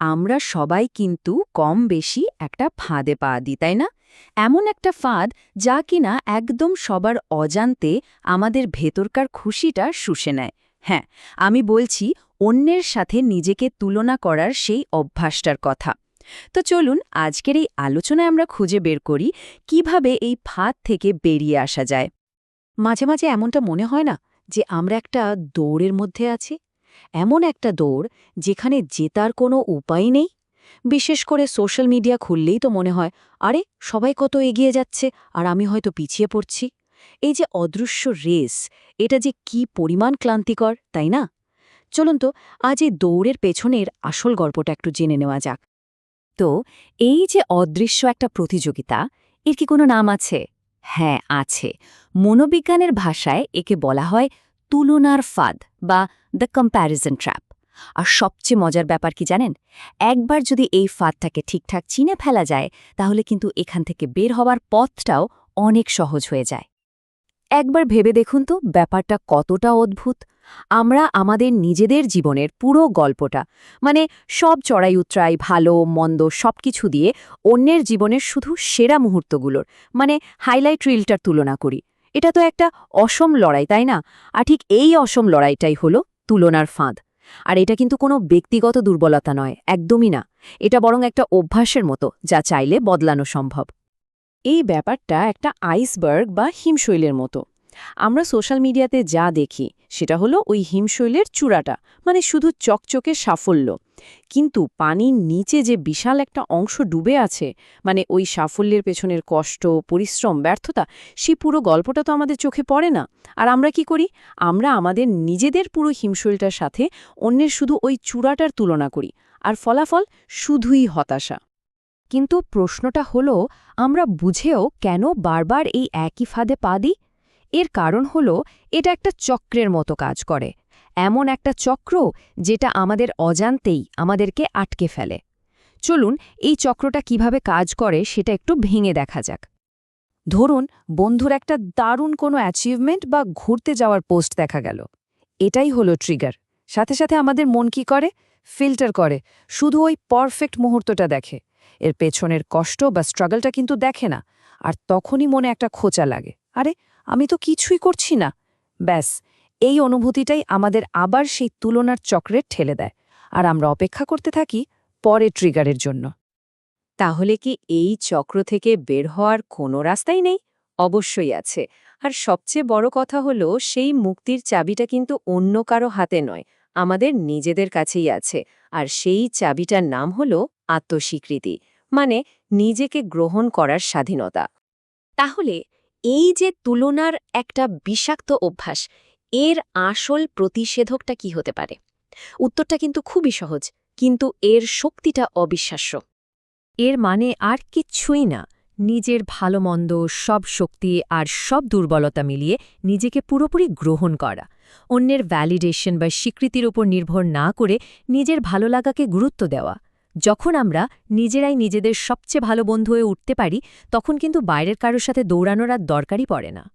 আমরা সবাই কিন্তু কম বেশি একটা ফাঁদে পা দিই, তাই না? এমন একটা ফাঁদ যা কিনা একদম সবার অজান্তে আমাদের ভেতরকার খুশিটা শুষে নেয়। হ্যাঁ আমি বলছি অন্যের সাথে নিজেকে তুলনা করার সেই অভ্যাসটার কথা। তো চলুন আজকের এই আলোচনায় আমরা খুঁজে বের করি কীভাবে এই ফাঁদ থেকে বেরিয়ে আসা যায়। মাঝে মাঝে এমনটা মনে হয় না যে আমরা একটা দৌড়ের মধ্যে আছি? এমন একটা দৌড় যেখানে জেতার কোনো উপায় নেই। বিশেষ করে সোশ্যাল মিডিয়া খুললেই তো মনে হয়, আরে, সবাই কত এগিয়ে যাচ্ছে, আর আমি হয়তো পিছিয়ে পড়ছি। এই যে অদৃশ্য রেস, এটা যে কি পরিমাণ ক্লান্তিকর, তাই না? চলুন তো, আজ এই দৌড়ের পেছনের আসল গল্পটা একটু জেনে নেওয়া যাক। তো, এই যে অদৃশ্য একটা প্রতিযোগিতা, এর কি কোনো নাম আছে? হ্যাঁ আছে। মনোবিজ্ঞানের ভাষায় একে বলা হয় তুলনার ফাঁদ বা দ্য কম্প্যারিজন ট্র্যাপ আর সবচেয়ে মজার ব্যাপার কি জানেন? একবার যদি এই ফাঁদটাকে ঠিকঠাক চিনে ফেলা যায়, তাহলে কিন্তু এখান থেকে বের হওয়ার পথটাও অনেক সহজ হয়ে যায়। একবার ভেবে দেখুন তো ব্যাপারটা কতটা অদ্ভুত। আমরা আমাদের নিজেদের জীবনের পুরো গল্পটা মানে সব চড়াই উতরাই, ভালো, মন্দ সবকিছু দিয়ে অন্যের জীবনের শুধু সেরা মুহূর্তগুলোর মানে হাইলাইট রিলটার তুলনা করি। এটা তো একটা অসম লড়াই, তাই না? আর ঠিক এই অসম লড়াইটাই হলো তুলনার ফাঁদ। আর এটা কিন্তু কোনো ব্যক্তিগত দুর্বলতা নয়, একদমই না। এটা বরং একটা অভ্যাসের মতো, যা চাইলে বদলানো সম্ভব। এই ব্যাপারটা একটা আইসবার্গ বা হিমশৈলের মতো। আমরা সোশ্যাল মিডিয়াতে যা দেখি, সেটা হলো ওই হিমশৈলের চূড়াটা মানে শুধু চকচকে সাফল্য। কিন্তু পানির নিচে যে বিশাল একটা অংশ ডুবে আছে মানে ওই সাফল্যের পেছনের কষ্ট, পরিশ্রম, ব্যর্থতা সেই পুরো গল্পটা তো আমাদের চোখে পড়ে না। আর আমরা কি করি? আমরা আমাদের নিজেদের পুরো হিমশৈলটার সাথে অন্যের শুধু ওই চূড়াটার তুলনা করি, আর ফলাফল শুধুই হতাশা। কিন্তু প্রশ্নটা হলো, আমরা বুঝেও কেন বারবার এই একই ফাঁদে পা দিই? এর কারণ হল, এটা একটা চক্রের মতো কাজ করে। এমন একটা চক্র যেটা আমাদের অজান্তেই আমাদেরকে আটকে ফেলে। চলুন, এই চক্রটা কীভাবে কাজ করে সেটা একটু ভেঙে দেখা যাক। ধরুন, বন্ধুর একটা দারুণ কোনো অ্যাচিভমেন্ট বা ঘুরতে যাওয়ার পোস্ট দেখা গেল। এটাই হলো ট্রিগার সাথে সাথে আমাদের মন কি করে? ফিল্টার করে। শুধু ওই পারফেক্ট মুহূর্তটা দেখে। এর পেছনের কষ্ট বা স্ট্রাগলটা কিন্তু দেখে না। আর তখনই মনে একটা খোঁচা লাগে। আরে আমি তো কিছুই করছি না। ব্যাস এই অনুভূতিটাই আমাদের আবার সেই তুলনার চক্রে ঠেলে দেয়। আর আমরা অপেক্ষা করতে থাকি পরে ট্রিগারের জন্য। তাহলে কি এই চক্র থেকে বের হওয়ার কোনো রাস্তাই নেই? অবশ্যই আছে। আর সবচেয়ে বড় কথা হলো সেই মুক্তির চাবিটা কিন্তু অন্য কারও হাতে নয় আমাদের নিজেদের কাছেই আছে। আর সেই চাবিটার নাম হলো আত্মস্বীকৃতি মানে নিজেকে গ্রহণ করার স্বাধীনতা। তাহলে এই যে তুলনার একটা বিষাক্ত অভ্যাস, এর আসল প্রতিষেধকটা কি হতে পারে? উত্তরটা কিন্তু খুবই সহজ, কিন্তু এর শক্তিটা অবিশ্বাস্য। এর মানে আর কিচ্ছুই না, নিজের ভালো মন্দ সব শক্তি আর সব দুর্বলতা মিলিয়ে নিজেকে পুরোপুরি গ্রহণ করা। অন্যের ভ্যালিডেশন বা স্বীকৃতির উপর নির্ভর না করে নিজের ভালো লাগাকে গুরুত্ব দেওয়া। যখন আমরা নিজেরাই নিজেদের সবচেয়ে ভালো বন্ধু হয়ে উঠতে পারি, তখন কিন্তু বাইরের কারোর সাথে দৌড়ানোর আর দরকারই পড়ে না।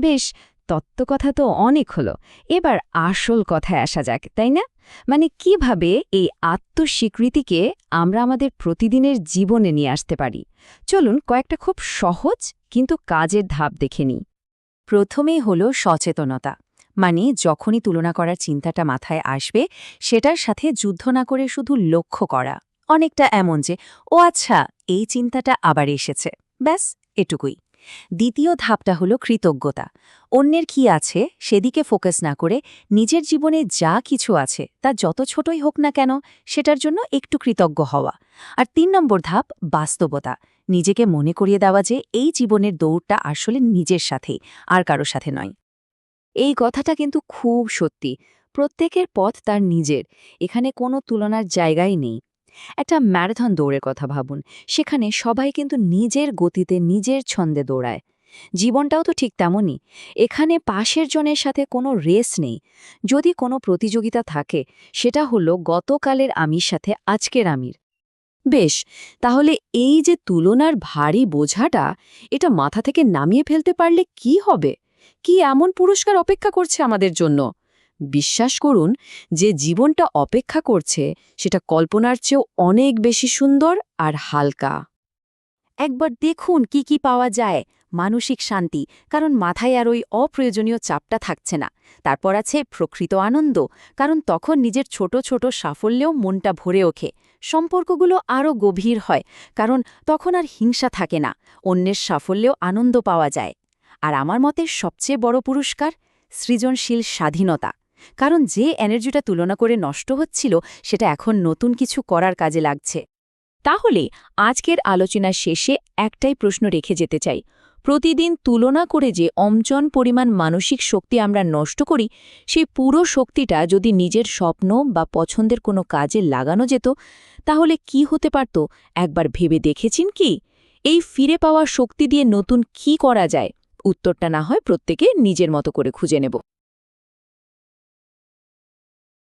বেশ তত্ত্বকথা তো অনেক হলো। এবার আসল কথায় আসা যাক, তাই না? মানে কীভাবে এই আত্মস্বীকৃতিকে আমরা আমাদের প্রতিদিনের জীবনে নিয়ে আসতে পারি? চলুন কয়েকটা খুব সহজ কিন্তু কাজের ধাপ দেখে নিই। প্রথমেই হল সচেতনতা। মানে যখনই তুলনা করার চিন্তাটা মাথায় আসবে, সেটার সাথে যুদ্ধ না করে শুধু লক্ষ্য করা। অনেকটা এমন যে, ও আচ্ছা এই চিন্তাটা আবার এসেছে। ব্যাস, এটুকুই। দ্বিতীয় ধাপটা হলো কৃতজ্ঞতা। অন্যের কি আছে সেদিকে ফোকাস না করে নিজের জীবনে যা কিছু আছে, তা যত ছোটই হোক না কেন, সেটার জন্য একটু কৃতজ্ঞ হওয়া। আর তিন নম্বর ধাপ, বাস্তবতা। নিজেকে মনে করিয়ে দেওয়া যে, এই জীবনের দৌড়টা আসলে নিজের সাথে আর কারও সাথে নয়। এই কথাটা কিন্তু খুব সত্যি। প্রত্যেকের পথ তার নিজের। এখানে কোনো তুলনার জায়গাই নেই। একটা ম্যারাথন দৌড়ের কথা ভাবুন। সেখানে সবাই কিন্তু নিজের গতিতে নিজের ছন্দে দৌড়ায়। জীবনটাও তো ঠিক তেমনই। এখানে পাশের জনের সাথে কোনো রেস নেই। যদি কোনো প্রতিযোগিতা থাকে, সেটা হলো গতকালের আমির সাথে আজকের আমির। বেশ, তাহলে এই যে তুলনার ভারী বোঝাটা, এটা মাথা থেকে নামিয়ে ফেলতে পারলে কি হবে? কি এমন পুরস্কার অপেক্ষা করছে আমাদের জন্য? বিশ্বাস করুন, যে জীবনটা অপেক্ষা করছে, সেটা কল্পনার চেয়েও অনেক বেশি সুন্দর আর হালকা। একবার দেখুন কি কি পাওয়া যায়, মানসিক শান্তি, কারণ মাথায় আর ওই অপ্রয়োজনীয় চাপটা থাকছে না। তারপর আছে প্রকৃত আনন্দ, কারণ তখন নিজের ছোট ছোট সাফল্যেও মনটা ভরে ওঠে। সম্পর্কগুলো আরও গভীর হয়, কারণ তখন আর হিংসা থাকে না, অন্যের সাফল্যেও আনন্দ পাওয়া যায়। আর আমার মতে সবচেয়ে বড় পুরস্কার সৃজনশীল স্বাধীনতা। কারণ যে এনার্জিটা তুলনা করে নষ্ট হচ্ছিল, সেটা এখন নতুন কিছু করার কাজে লাগছে। তাহলে আজকের আলোচনার শেষে একটাই প্রশ্ন রেখে যেতে চাই। প্রতিদিন তুলনা করে যে অমচন পরিমাণ মানসিক শক্তি আমরা নষ্ট করি, সেই পুরো শক্তিটা যদি নিজের স্বপ্ন বা পছন্দের কোনো কাজে লাগানো যেত, তাহলে কি হতে পারত? একবার ভেবে দেখেছেন কি? এই ফিরে পাওয়া শক্তি দিয়ে নতুন কি করা যায়? উত্তরটা না হয় প্রত্যেকে নিজের মতো করে খুঁজে নেব।